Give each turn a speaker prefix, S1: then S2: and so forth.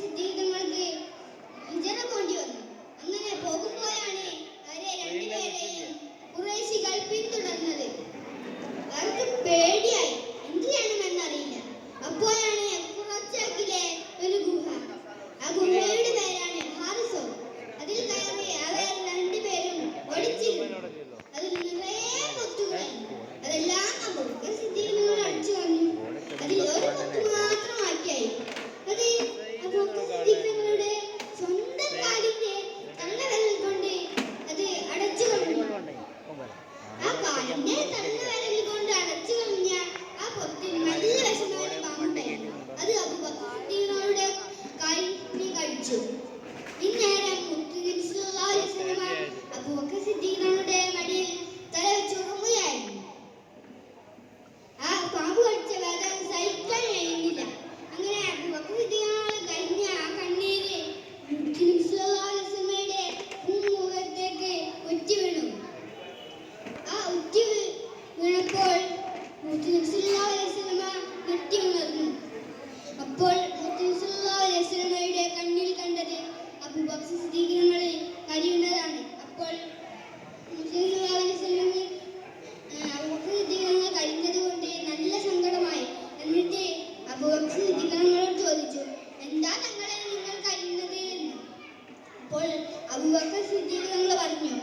S1: Did yapmamız gerekiyor. മുത്തുസുല്ലാസ്ലമ കെട്ടിയുണർന്നു അപ്പോൾ മുത്തുസുല്ലാസ്ലമയുടെ കണ്ണിൽ കണ്ടത് അബുബക്സ് സ്ഥിരീകരണങ്ങളിൽ കരിയുന്നതാണ് അപ്പോൾ കരിഞ്ഞത് കൊണ്ട് നല്ല സങ്കടമായി. എന്നിട്ട് അബുബക്സ് സ്ഥിരീകരണങ്ങളോട് ചോദിച്ചു എന്താ തങ്ങളെ നിങ്ങൾ കരിയുന്നത് എന്ന്? അപ്പോൾ പറഞ്ഞു